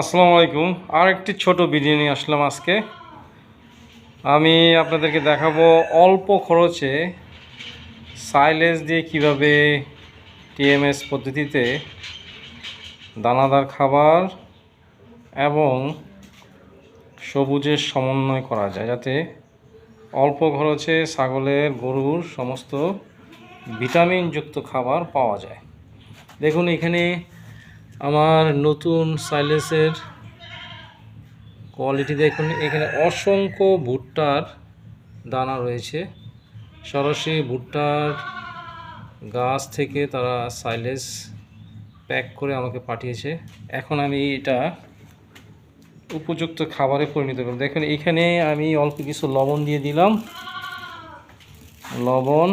আসসালামু আলাইকুম। আর একটি ছোট ভিডিও নিয়ে আসলাম আজকে। আমি আপনাদেরকে দেখাবো অল্প খরচে সাইলেজ দিয়ে কীভাবে টিএমএস পদ্ধতিতে দানাদার খাবার এবং সবুজের সমন্বয় করা যায়, যাতে অল্প খরচে ছাগলের, গরুর সমস্ত ভিটামিনযুক্ত খাবার পাওয়া যায়। দেখুন, এখানে আমার নতুন সাইলেসের কোয়ালিটি দেখুন, এখানে অসংখ্য ভুট্টার দানা রয়েছে। সরাসরি ভুট্টার গাছ থেকে তারা সাইলেন্স প্যাক করে আমাকে পাঠিয়েছে। এখন আমি এটা উপযুক্ত খাবারে পরিণত করব দেখুন, এখানে আমি অল্প কিছু লবণ দিয়ে দিলাম। লবণ,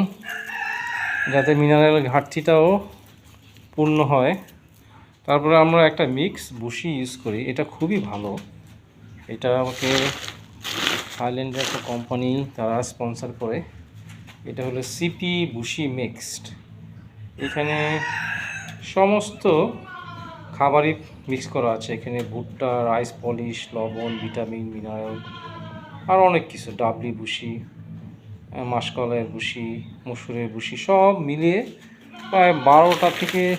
যাতে মিনারেল ঘাটতিটাও পূর্ণ হয়। তারপরে আমরা একটা মিক্স বুশি ইউজ করি। এটা খুবই ভালো। এটা আমাকে থাইল্যান্ডের একটা কোম্পানি তারা স্পন্সর করে। এটা হলো সিপি বুশি মিক্সড এখানে সমস্ত খাবারই মিক্স করা আছে। এখানে ভুট্টা রাইস পলিশ লবণ ভিটামিন মিনারেল আর অনেক কিছু। ডাবলি বুশি আহ, মাসকলাইয়ের বুশি মসুরের বুশি সব মিলিয়ে প্রায় বারোটা থেকে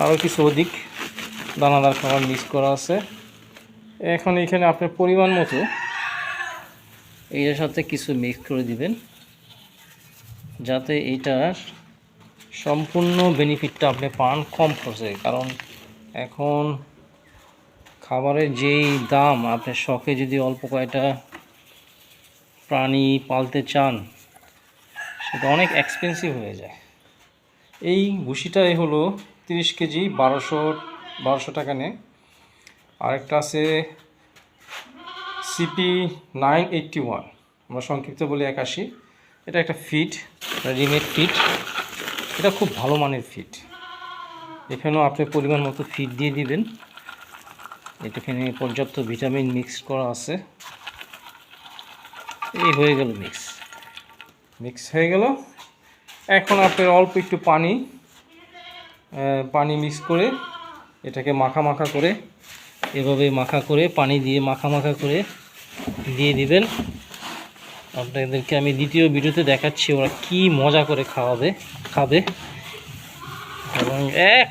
আরও কিছু অধিক দানাদার খাবার মিক্স করা আছে। এখন এখানে আপনার পরিমাণ মতো এইটার সাথে কিছু মিক্স করে দিবেন, যাতে এইটার সম্পূর্ণ বেনিফিটটা আপনি পান কম খরচে। কারণ এখন খাবারের যেই দাম, আপনি শখে যদি অল্প কয়টা প্রাণী পালতে চান, সেটা অনেক এক্সপেন্সিভ হয়ে যায়। এই ভুসিটাই হলো তিরিশ কেজি বারোশো বারোশো টাকা নেয়। আরেকটা আছে সিপি নাইন এইটটি ওয়ান আমরা সংক্ষিপ্ত বলি একাশি। এটা একটা ফিট রিমেড ফিট। এটা খুব ভালো মানের ফিট। এখানেও আপনি পরিমাণ মতো ফিট দিয়ে দিবেন। এটাখানে পর্যাপ্ত ভিটামিন মিক্স করা আছে। এই হয়ে গেল মিক্স। মিক্স হয়ে গেল। এখন আপনার অল্প একটু পানি পানি মিক্স করে এটাকে মাখা মাখা করে এভাবে মাখা করে পানি দিয়ে মাখা মাখা করে দিয়ে দিবেন। আপনাদেরকে আমি দ্বিতীয় ভিডিওতে দেখাচ্ছি ওরা কি মজা করে খাওয়াবে, খাবে। এবং এক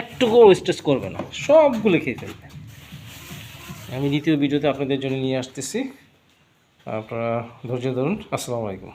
একটুকু ওয়েস্টেজ করবে না, সবগুলো খেয়ে ফেলবে। আমি দ্বিতীয় ভিডিওতে আপনাদের জন্য নিয়ে আসতেছি। আপনারা ধৈর্য ধরুন। আসসালামু আলাইকুম।